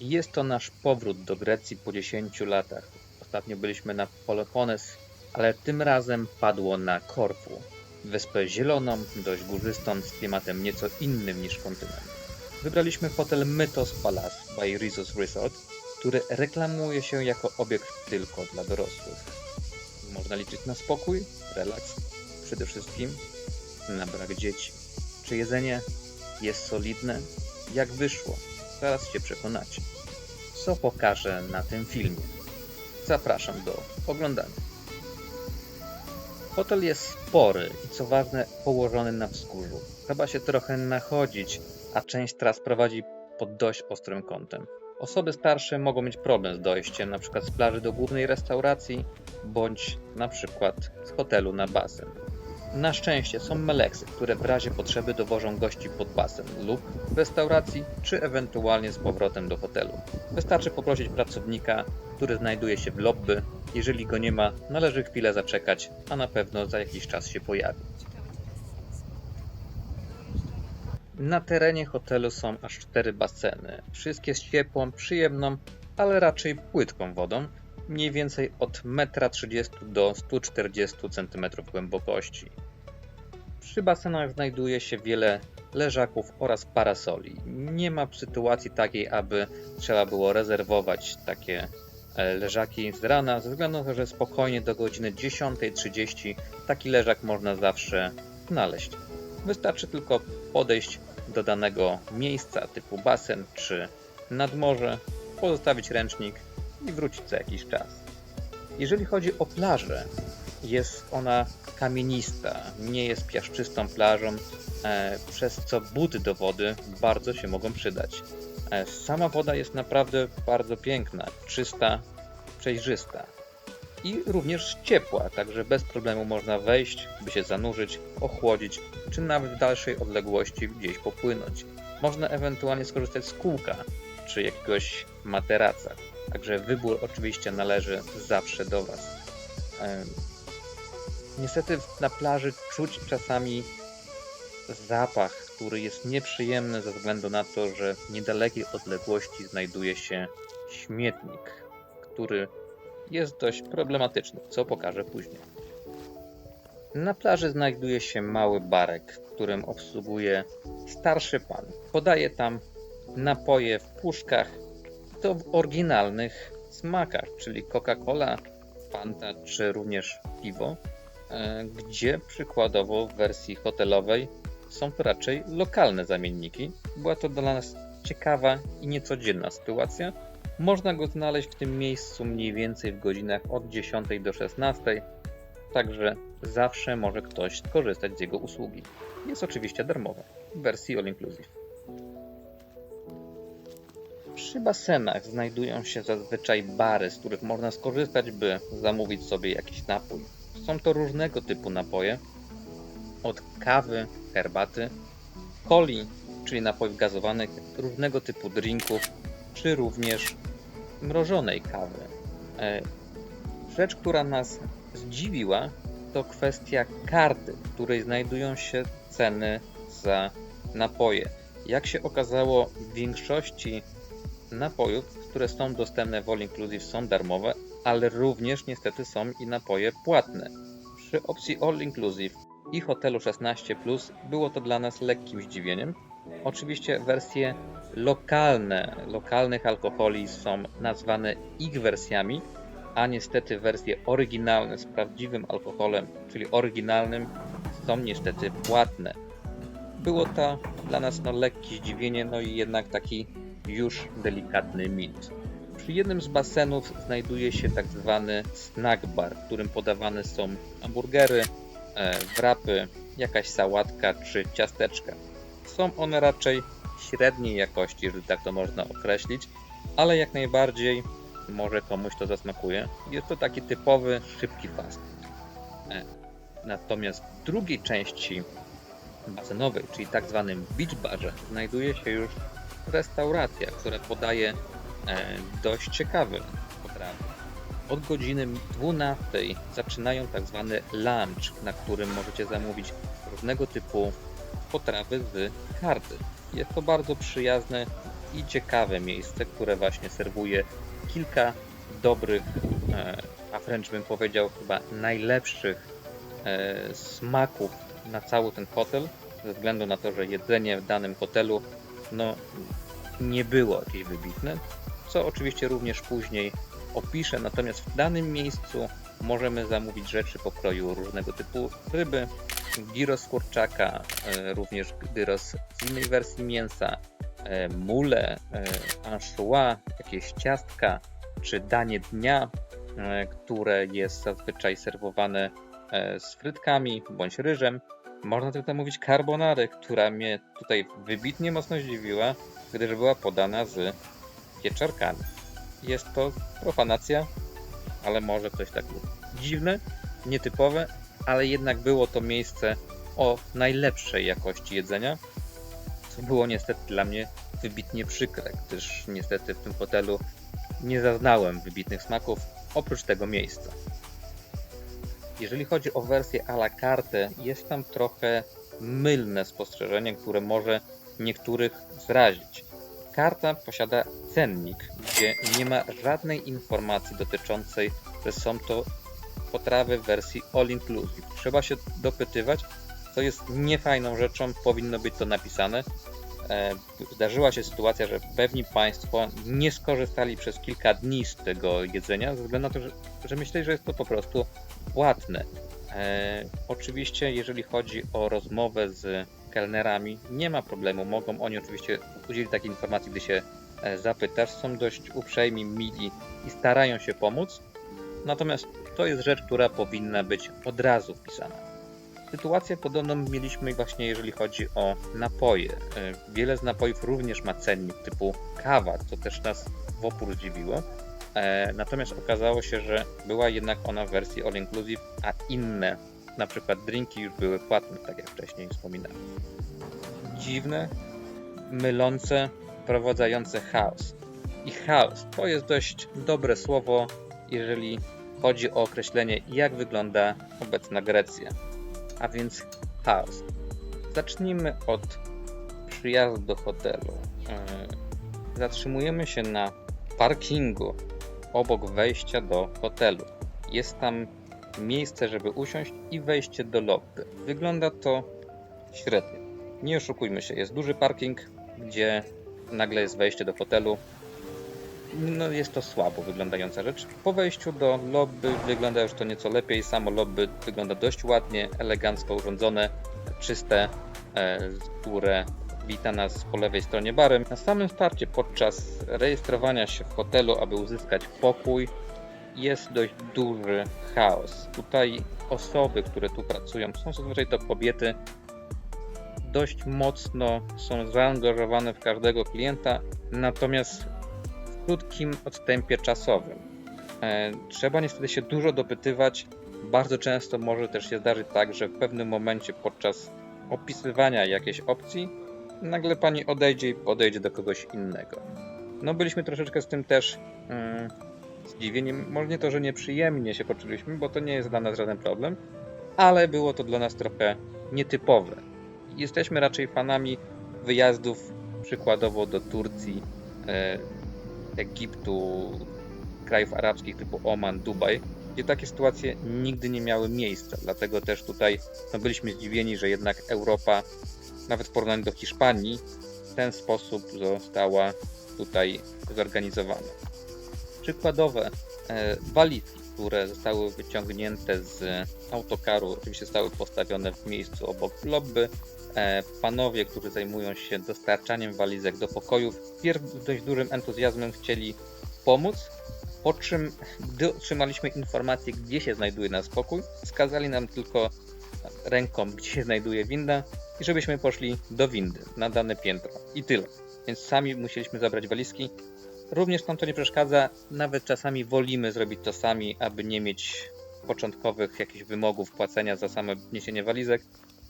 Jest to nasz powrót do Grecji po 10 latach. Ostatnio byliśmy na Pelopones, ale tym razem padło na Korfu. Wyspę zieloną, dość górzystą, z klimatem nieco innym niż kontynent. Wybraliśmy hotel Mythos Palace by Rizos Resort, który reklamuje się jako obiekt tylko dla dorosłych. Można liczyć na spokój, relaks, przede wszystkim na brak dzieci. Czy jedzenie jest solidne? Jak wyszło? Zaraz się przekonacie. Co pokażę na tym filmie? Zapraszam do oglądania. Hotel jest spory i co ważne położony na wzgórzu. Trzeba się trochę nachodzić, a część tras prowadzi pod dość ostrym kątem. Osoby starsze mogą mieć problem z dojściem, np. z plaży do głównej restauracji, bądź np. z hotelu na basen. Na szczęście są meleksy, które w razie potrzeby dowożą gości pod basen lub w restauracji, czy ewentualnie z powrotem do hotelu. Wystarczy poprosić pracownika, który znajduje się w lobby. Jeżeli go nie ma, należy chwilę zaczekać, a na pewno za jakiś czas się pojawi. Na terenie hotelu są aż cztery baseny. Wszystkie z ciepłą, przyjemną, ale raczej płytką wodą, mniej więcej od 1,30 m do 140 cm głębokości. Przy basenach znajduje się wiele leżaków oraz parasoli. Nie ma sytuacji takiej, aby trzeba było rezerwować takie e, leżaki z rana, ze względu na to, że spokojnie do godziny 10.30 taki leżak można zawsze znaleźć. Wystarczy tylko podejść do danego miejsca typu basen czy nadmorze, pozostawić ręcznik i wrócić za jakiś czas. Jeżeli chodzi o plażę, jest ona kamienista, nie jest piaszczystą plażą, e, przez co buty do wody bardzo się mogą przydać. E, sama woda jest naprawdę bardzo piękna, czysta, przejrzysta i również ciepła, także bez problemu można wejść, by się zanurzyć, ochłodzić, czy nawet w dalszej odległości gdzieś popłynąć. Można ewentualnie skorzystać z kółka, czy jakiegoś materaca. Także wybór oczywiście należy zawsze do Was. Niestety na plaży czuć czasami zapach, który jest nieprzyjemny ze względu na to, że w niedalekiej odległości znajduje się śmietnik, który jest dość problematyczny, co pokażę później. Na plaży znajduje się mały barek, którym obsługuje starszy pan. Podaje tam napoje w puszkach, to w oryginalnych smakach, czyli Coca-Cola, Fanta czy również piwo, e, gdzie przykładowo w wersji hotelowej są to raczej lokalne zamienniki. Była to dla nas ciekawa i niecodzienna sytuacja. Można go znaleźć w tym miejscu mniej więcej w godzinach od 10 do 16, także zawsze może ktoś skorzystać z jego usługi. Jest oczywiście darmowa w wersji all inclusive. Przy basenach znajdują się zazwyczaj bary, z których można skorzystać, by zamówić sobie jakiś napój. Są to różnego typu napoje, od kawy, herbaty, coli, czyli napojów gazowanych, różnego typu drinków, czy również mrożonej kawy. E, Rzecz, która nas zdziwiła, to kwestia karty, w której znajdują się ceny za napoje. Jak się okazało, w większości napojów, które są dostępne w All Inclusive są darmowe, ale również niestety są i napoje płatne. Przy opcji All Inclusive i hotelu 16 było to dla nas lekkim zdziwieniem. Oczywiście wersje lokalne, lokalnych alkoholi są nazwane ich wersjami, a niestety wersje oryginalne z prawdziwym alkoholem, czyli oryginalnym, są niestety płatne. Było to dla nas no, lekkie zdziwienie, no i jednak taki już delikatny mit. Przy jednym z basenów znajduje się tak zwany snack bar, w którym podawane są hamburgery, e, wrapy, jakaś sałatka czy ciasteczka. Są one raczej średniej jakości, jeżeli tak to można określić, ale jak najbardziej może komuś to zasmakuje. Jest to taki typowy, szybki fast. E, Natomiast w drugiej części basenowej, czyli tak zwanym beach barze, znajduje się już restauracja, która podaje e, dość ciekawe potrawy. Od godziny 12 zaczynają tak zwany lunch, na którym możecie zamówić różnego typu potrawy z karty. Jest to bardzo przyjazne i ciekawe miejsce, które właśnie serwuje kilka dobrych, e, a wręcz bym powiedział chyba najlepszych e, smaków na cały ten hotel, ze względu na to, że jedzenie w danym hotelu no, nie było jakieś wybitne, co oczywiście również później opiszę, natomiast w danym miejscu możemy zamówić rzeczy pokroju różnego typu ryby, gyros kurczaka, e, również gyros z innej wersji mięsa, e, mule, e, anchois, jakieś ciastka, czy danie dnia, które jest zazwyczaj serwowane z frytkami bądź ryżem. Można tutaj mówić carbonary, która mnie tutaj wybitnie mocno zdziwiła, gdyż była podana z pieczarkami. Jest to profanacja, ale może ktoś tak. Dziwne, nietypowe, ale jednak było to miejsce o najlepszej jakości jedzenia, co było niestety dla mnie wybitnie przykre, gdyż niestety w tym hotelu nie zaznałem wybitnych smaków oprócz tego miejsca. Jeżeli chodzi o wersję à la carte, jest tam trochę mylne spostrzeżenie, które może niektórych zrazić. Karta posiada cennik, gdzie nie ma żadnej informacji dotyczącej, że są to potrawy w wersji all inclusive. Trzeba się dopytywać, co jest niefajną rzeczą, powinno być to napisane. E, Zdarzyła się sytuacja, że pewni Państwo nie skorzystali przez kilka dni z tego jedzenia, ze względu na to, że, że myśleli, że jest to po prostu płatne. E, oczywiście, jeżeli chodzi o rozmowę z kelnerami, nie ma problemu. Mogą oni oczywiście udzielić takiej informacji, gdy się e, zapytasz. Są dość uprzejmi, mili i starają się pomóc. Natomiast to jest rzecz, która powinna być od razu wpisana. Sytuację podobną mieliśmy właśnie jeżeli chodzi o napoje. E, Wiele z napojów również ma cennik typu kawa, co też nas w opór zdziwiło. E, Natomiast okazało się, że była jednak ona w wersji all inclusive, a inne, na przykład drinki już były płatne, tak jak wcześniej wspominałem. Dziwne, mylące, wprowadzające chaos. I chaos to jest dość dobre słowo, jeżeli chodzi o określenie, jak wygląda obecna Grecja. A więc chaos. Zacznijmy od przyjazdu do hotelu. Yy, Zatrzymujemy się na parkingu obok wejścia do hotelu. Jest tam miejsce, żeby usiąść i wejście do lobby. Wygląda to średnio. Nie oszukujmy się, jest duży parking, gdzie nagle jest wejście do hotelu. No jest to słabo wyglądająca rzecz. Po wejściu do lobby wygląda już to nieco lepiej. Samo lobby wygląda dość ładnie, elegancko urządzone, czyste, e, które wita nas po lewej stronie barem. Na samym starcie podczas rejestrowania się w hotelu, aby uzyskać pokój, jest dość duży chaos. Tutaj osoby, które tu pracują, są zazwyczaj to kobiety, dość mocno są zaangażowane w każdego klienta, natomiast w krótkim odstępie czasowym. E, Trzeba niestety się dużo dopytywać. Bardzo często może też się zdarzyć tak, że w pewnym momencie podczas opisywania jakiejś opcji nagle pani odejdzie i podejdzie do kogoś innego. No byliśmy troszeczkę z tym też mm, zdziwieni. Może nie to, że nieprzyjemnie się poczuliśmy, bo to nie jest dla nas żaden problem, ale było to dla nas trochę nietypowe. Jesteśmy raczej fanami wyjazdów przykładowo do Turcji, e, Egiptu, krajów arabskich typu Oman, Dubaj, gdzie takie sytuacje nigdy nie miały miejsca. Dlatego też tutaj no, byliśmy zdziwieni, że jednak Europa, nawet w porównaniu do Hiszpanii, w ten sposób została tutaj zorganizowana. Przykładowe e, walizki, które zostały wyciągnięte z autokaru, oczywiście zostały postawione w miejscu obok lobby. E, Panowie, którzy zajmują się dostarczaniem walizek do pokojów, z dość dużym entuzjazmem chcieli pomóc, po czym, gdy otrzymaliśmy informację, gdzie się znajduje nasz pokój, wskazali nam tylko ręką, gdzie się znajduje winda i żebyśmy poszli do windy na dane piętro. I tyle. Więc sami musieliśmy zabrać walizki. Również nam to nie przeszkadza, nawet czasami wolimy zrobić to sami, aby nie mieć początkowych jakichś wymogów płacenia za same niesienie walizek,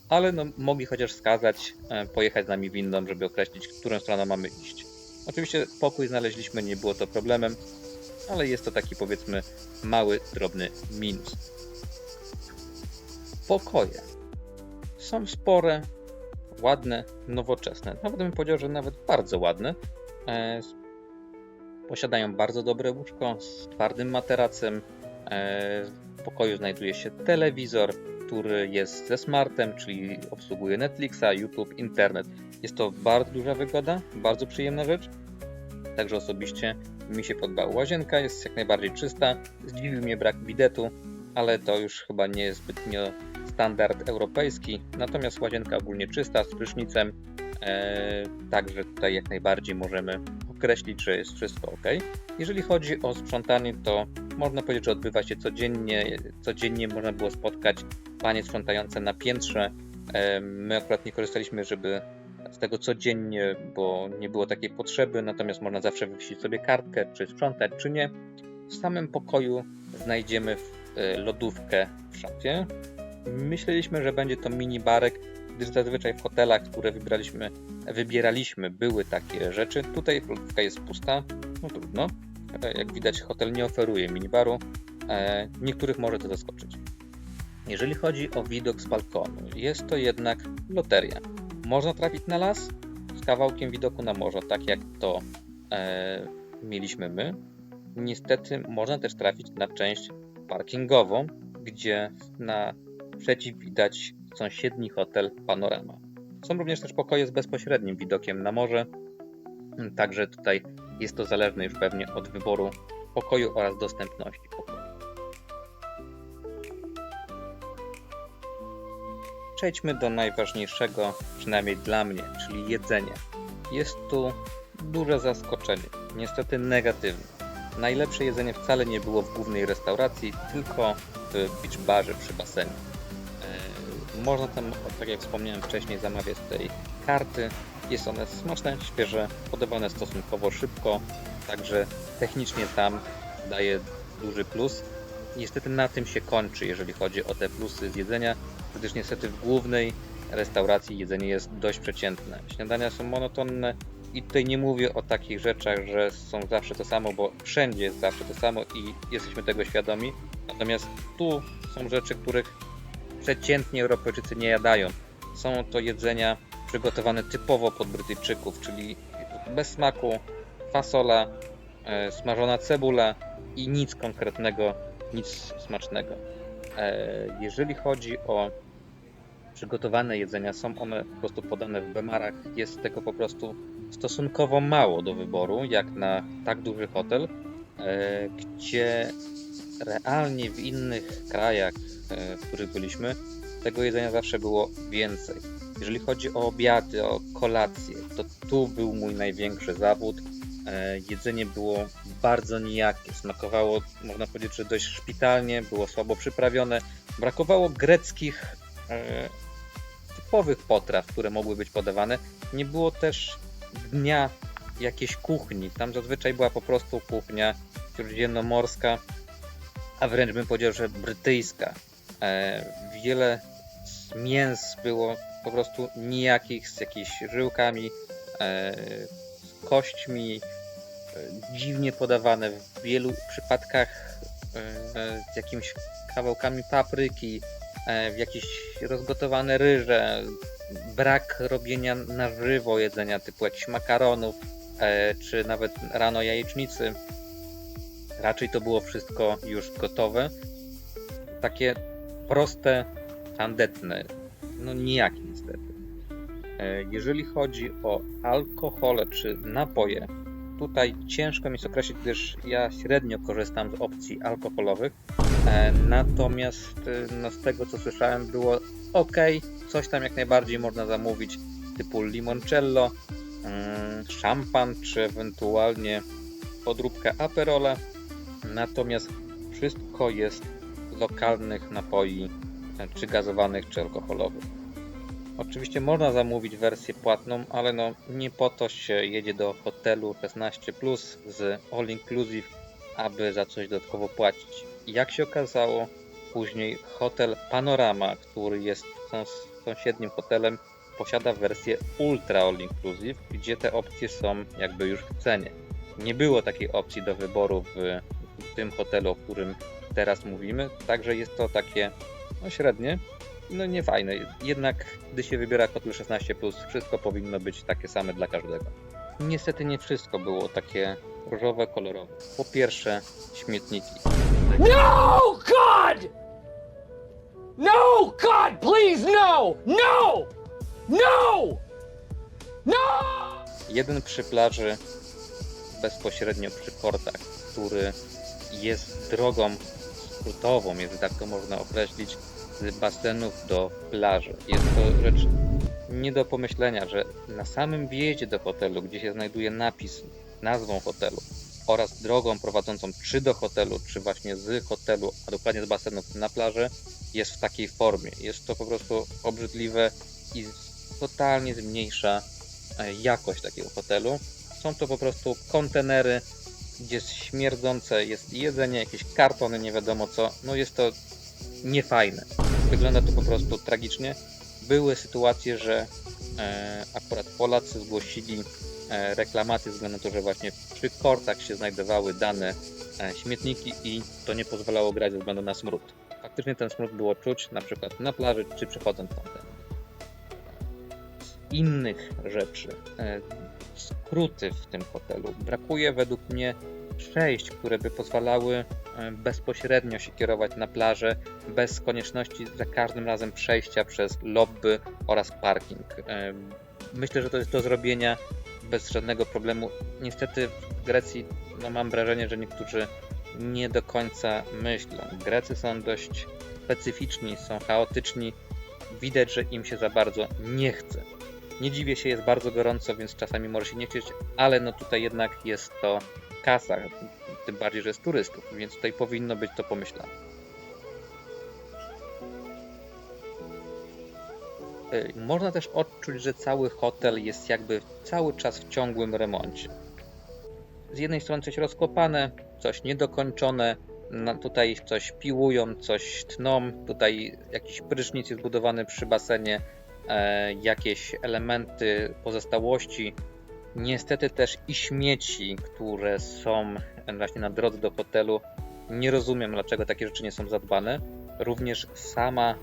ale no, mogli chociaż wskazać, e, pojechać z nami windą, żeby określić, którą stroną mamy iść. Oczywiście pokój znaleźliśmy, nie było to problemem, ale jest to taki powiedzmy mały, drobny minus. Pokoje są spore, ładne, nowoczesne. Nawet bym powiedział, że nawet bardzo ładne. E, Posiadają bardzo dobre łóżko z twardym materacem. E, W pokoju znajduje się telewizor, który jest ze smartem, czyli obsługuje Netflixa, YouTube, internet. Jest to bardzo duża wygoda, bardzo przyjemna rzecz. Także osobiście mi się podobała. Łazienka jest jak najbardziej czysta. Zdziwił mnie brak bidetu, ale to już chyba nie jest zbytnio standard europejski. Natomiast łazienka ogólnie czysta, z prysznicem. E, także tutaj jak najbardziej możemy określić, że jest wszystko ok. Jeżeli chodzi o sprzątanie, to można powiedzieć, że odbywa się codziennie. Codziennie można było spotkać panie sprzątające na piętrze. E, My akurat nie korzystaliśmy, żeby z tego codziennie, bo nie było takiej potrzeby, natomiast można zawsze wywieźć sobie kartkę, czy sprzątać, czy nie. W samym pokoju znajdziemy e, lodówkę w szafie. Myśleliśmy, że będzie to mini barek, gdyż zazwyczaj w hotelach, które wybraliśmy, wybieraliśmy, były takie rzeczy. Tutaj lodówka jest pusta, no trudno. E, Jak widać, hotel nie oferuje minibaru. E, Niektórych może to zaskoczyć. Jeżeli chodzi o widok z balkonu, jest to jednak loteria. Można trafić na las z kawałkiem widoku na morze, tak jak to e, mieliśmy my. Niestety można też trafić na część parkingową, gdzie na przeciw widać sąsiedni hotel Panorama. Są również też pokoje z bezpośrednim widokiem na morze, także tutaj jest to zależne już pewnie od wyboru pokoju oraz dostępności pokoju. Przejdźmy do najważniejszego, przynajmniej dla mnie, czyli jedzenie. Jest tu duże zaskoczenie, niestety negatywne. Najlepsze jedzenie wcale nie było w głównej restauracji, tylko w beach barze przy basenie. Można tam, tak jak wspomniałem wcześniej, zamawiać tej karty. Jest one smaczne, świeże, podawane stosunkowo szybko, także technicznie tam daje duży plus. Niestety na tym się kończy, jeżeli chodzi o te plusy z jedzenia, gdyż niestety w głównej restauracji jedzenie jest dość przeciętne. Śniadania są monotonne i tutaj nie mówię o takich rzeczach, że są zawsze to samo, bo wszędzie jest zawsze to samo i jesteśmy tego świadomi. Natomiast tu są rzeczy, których przeciętnie Europejczycy nie jadają. Są to jedzenia przygotowane typowo pod Brytyjczyków, czyli bez smaku, fasola, e, smażona cebula i nic konkretnego, nic smacznego. E, jeżeli chodzi o przygotowane jedzenia, są one po prostu podane w bemarach. Jest tego po prostu stosunkowo mało do wyboru, jak na tak duży hotel, e, gdzie realnie w innych krajach, e, w których byliśmy, tego jedzenia zawsze było więcej. Jeżeli chodzi o obiady, o kolacje, to tu był mój największy zawód. E, Jedzenie było bardzo nijakie, smakowało, można powiedzieć, że dość szpitalnie, było słabo przyprawione. Brakowało greckich e, typowych potraw, które mogły być podawane. Nie było też dnia jakiejś kuchni. Tam zazwyczaj była po prostu kuchnia śródziemnomorska, a wręcz bym powiedział, że brytyjska. E, wiele mięs było po prostu nijakich, z jakimiś żyłkami, e, z kośćmi, e, dziwnie podawane w wielu przypadkach z jakimiś kawałkami papryki, jakieś rozgotowane ryże, brak robienia na żywo jedzenia typu jakichś makaronów, czy nawet rano jajecznicy. Raczej to było wszystko już gotowe. Takie proste, tandetne. No nijakie niestety. E, Jeżeli chodzi o alkohole czy napoje, tutaj ciężko mi jest określić, gdyż ja średnio korzystam z opcji alkoholowych. E, Natomiast e, no, z tego co słyszałem było ok, coś tam jak najbardziej można zamówić typu limoncello, mm, szampan czy ewentualnie podróbkę aperola. Natomiast wszystko jest z lokalnych napoi, e, czy gazowanych, czy alkoholowych. Oczywiście można zamówić wersję płatną, ale no nie po to się jedzie do hotelu 16 plus z all inclusive, aby za coś dodatkowo płacić. Jak się okazało, później hotel Panorama, który jest sąs- sąsiednim hotelem, posiada wersję ultra all inclusive, gdzie te opcje są jakby już w cenie. Nie było takiej opcji do wyboru w tym hotelu, o którym teraz mówimy, także jest to takie no, średnie, no nie fajne. Jednak gdy się wybiera hotel 16, wszystko powinno być takie same dla każdego. niestety nie wszystko było takie różowe, kolorowe. Po pierwsze, śmietniki. No, God! No, God, please, no! No! No! No! Jeden przy plaży, bezpośrednio przy portach, który jest drogą skrótową, jeżeli tak to można określić, z basenów do plaży. Jest to rzecz nie do pomyślenia, że na samym wjeździe do hotelu, gdzie się znajduje napis nazwą hotelu oraz drogą prowadzącą czy do hotelu, czy właśnie z hotelu, a dokładnie z basenów na plażę, jest w takiej formie. Jest to po prostu obrzydliwe i totalnie zmniejsza e, jakość takiego hotelu. Są to po prostu kontenery, gdzie śmierdzące jest jedzenie, jakieś kartony, nie wiadomo co. No jest to niefajne. Wygląda to po prostu tragicznie. Były sytuacje, że e, akurat Polacy zgłosili e, reklamację ze względu na to, że właśnie przy kortach się znajdowały dane e, śmietniki i to nie pozwalało grać ze względu na smród. Faktycznie ten smród było czuć na przykład na plaży czy przechodząc tamten. Innych rzeczy, e, skróty w tym hotelu. Brakuje według mnie przejść, które by pozwalały e, bezpośrednio się kierować na plażę, bez konieczności za każdym razem przejścia przez lobby oraz parking. E, Myślę, że to jest do zrobienia bez żadnego problemu. Niestety w Grecji no mam wrażenie, że niektórzy nie do końca myślą. Grecy są dość specyficzni, są chaotyczni. Widać, że im się za bardzo nie chce. Nie dziwię się, jest bardzo gorąco, więc czasami może się nie chcieć, ale no tutaj jednak jest to kasa, tym bardziej, że jest turystów, więc tutaj powinno być to pomyślane. Można też odczuć, że cały hotel jest jakby cały czas w ciągłym remoncie. Z jednej strony coś rozkopane, coś niedokończone, no tutaj coś piłują, coś tną, tutaj jakiś prysznic jest budowany przy basenie, jakieś elementy pozostałości, niestety też i śmieci, które są właśnie na drodze do hotelu. Nie rozumiem, dlaczego takie rzeczy nie są zadbane. Również sama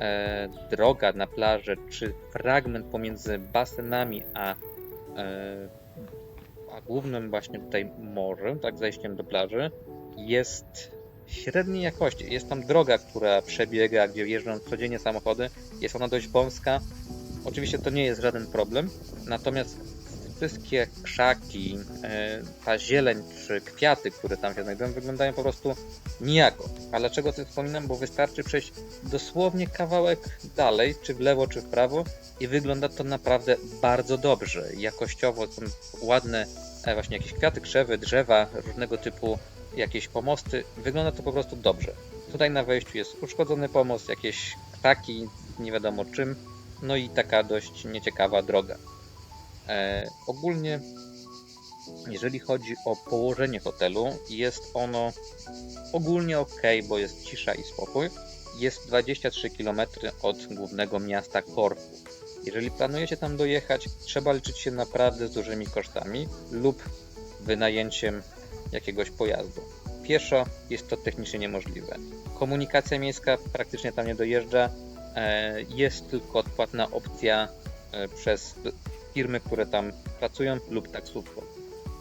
e, droga na plażę, czy fragment pomiędzy basenami a, e, a głównym właśnie tutaj morzem, tak zejściem do plaży, jest średniej jakości. Jest tam droga, która przebiega, gdzie jeżdżą codziennie samochody. Jest ona dość wąska. Oczywiście to nie jest żaden problem, natomiast wszystkie krzaki, e, ta zieleń czy kwiaty, które tam się znajdują, wyglądają po prostu nijako. A dlaczego to wspominam? Bo wystarczy przejść dosłownie kawałek dalej, czy w lewo, czy w prawo i wygląda to naprawdę bardzo dobrze. Jakościowo są ładne e, właśnie jakieś kwiaty, krzewy, drzewa, różnego typu jakieś pomosty. Wygląda to po prostu dobrze. Tutaj na wejściu jest uszkodzony pomost, jakieś ptaki, nie wiadomo czym, no i taka dość nieciekawa droga. E, ogólnie, jeżeli chodzi o położenie hotelu, jest ono ogólnie ok, bo jest cisza i spokój. Jest 23 km od głównego miasta Korfu. Jeżeli planujecie tam dojechać, trzeba liczyć się naprawdę z dużymi kosztami lub wynajęciem jakiegoś pojazdu. Pieszo jest to technicznie niemożliwe. Komunikacja miejska praktycznie tam nie dojeżdża. E, Jest tylko odpłatna opcja e, przez firmy, które tam pracują lub taksówką.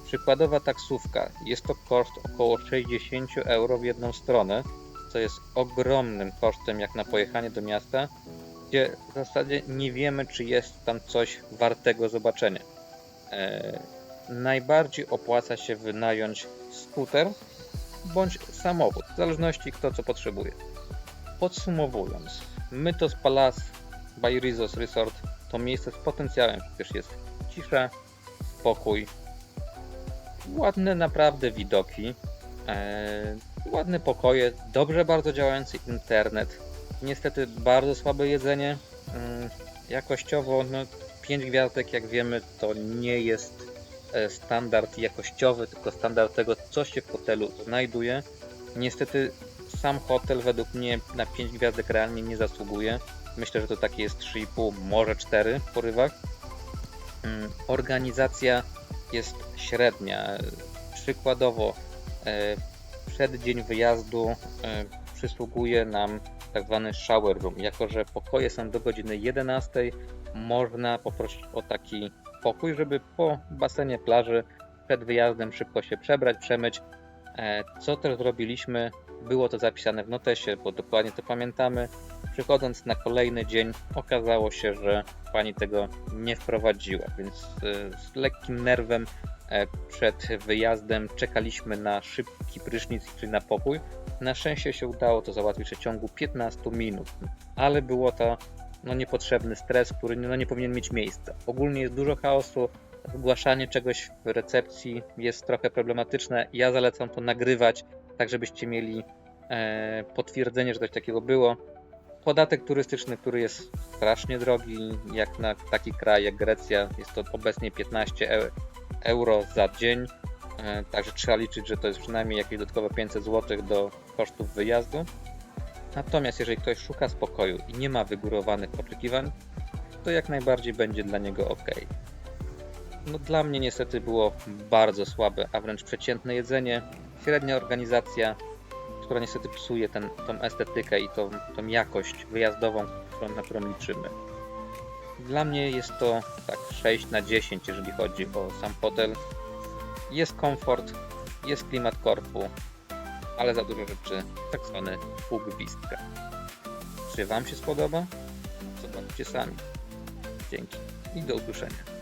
Przykładowa taksówka jest to koszt około 60 euro w jedną stronę, co jest ogromnym kosztem jak na pojechanie do miasta, gdzie w zasadzie nie wiemy, czy jest tam coś wartego zobaczenia. Najbardziej opłaca się wynająć skuter bądź samochód, w zależności kto co potrzebuje. Podsumowując, Mytos Palace by Rizos Resort to miejsce z potencjałem, przecież jest cisza, spokój, ładne naprawdę widoki, e, ładne pokoje, dobrze bardzo działający internet, niestety bardzo słabe jedzenie, mm, jakościowo no, 5 gwiazdek jak wiemy to nie jest standard jakościowy, tylko standard tego co się w hotelu znajduje. Niestety sam hotel według mnie na 5 gwiazdek realnie nie zasługuje. Myślę, że to takie jest 3,5, może 4 w porywach. Mm, Organizacja jest średnia. Przykładowo e, przed dzień wyjazdu e, przysługuje nam tak zwany shower room. Jako, że pokoje są do godziny 11, można poprosić o taki pokój, żeby po basenie plaży przed wyjazdem szybko się przebrać, przemyć. E, Co też zrobiliśmy, było to zapisane w notesie, bo dokładnie to pamiętamy. Przychodząc na kolejny dzień, okazało się, że pani tego nie wprowadziła, więc e, z lekkim nerwem e, przed wyjazdem czekaliśmy na szybki prysznic, czyli na pokój. Na szczęście się udało to załatwić w przeciągu 15 minut, ale było to no, niepotrzebny stres, który no, nie powinien mieć miejsca. Ogólnie jest dużo chaosu, zgłaszanie czegoś w recepcji jest trochę problematyczne. Ja zalecam to nagrywać, tak żebyście mieli e, potwierdzenie, że coś takiego było. Podatek turystyczny, który jest strasznie drogi, jak na taki kraj jak Grecja, jest to obecnie 15 e- euro za dzień. E, Także trzeba liczyć, że to jest przynajmniej jakieś dodatkowe 500 zł do kosztów wyjazdu. Natomiast jeżeli ktoś szuka spokoju i nie ma wygórowanych oczekiwań, to jak najbardziej będzie dla niego ok. No dla mnie niestety było bardzo słabe, a wręcz przeciętne jedzenie, średnia organizacja, która niestety psuje ten, tą estetykę i tą, tą jakość wyjazdową, którą, na którą liczymy. Dla mnie jest to tak 6 na 10, jeżeli chodzi o sam hotel. Jest komfort, jest klimat korpu, ale za dużo rzeczy, tak zwany półgwistka. Czy Wam się spodoba? Zobaczcie sami. Dzięki i do usłyszenia.